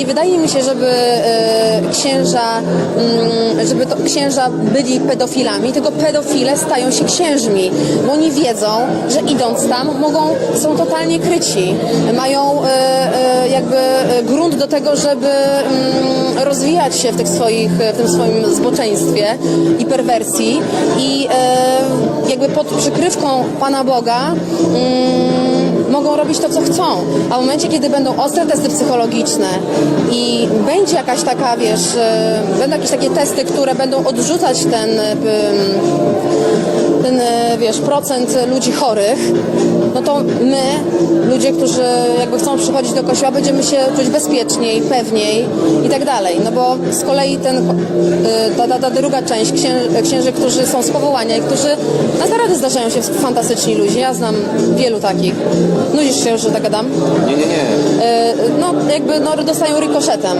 nie wydaje mi się, żeby e, księża, mm, żeby to księża byli pedofilami, tylko pedofile stają się księżmi, bo oni wiedzą, że idąc tam mogą, są totalnie kryci, mają e, e, jakby grunt do tego, żeby mm, rozwijać się w, tych swoich, w tym swoim zboczeństwie i perwersji. I jakby pod przykrywką Pana Boga mm, mogą robić to, co chcą. A w momencie, kiedy będą ostre testy psychologiczne i będzie jakaś taka, wiesz, e, będą jakieś takie testy, które będą odrzucać ten, e, ten e, wiesz, procent ludzi chorych, no to my, ludzie, którzy jakby chcą przychodzić do kościoła, będziemy się czuć bezpieczniej, pewniej i tak dalej. No bo z kolei ten, e, ta, ta, ta druga część księ, księży, którzy są z powołania i którzy naprawdę zdarzają się fantastyczni ludzie. Ja znam wielu takich. Nudzisz się, że tak gadam? Nie, nie, nie. E, No jakby no, dostają rykoszetem.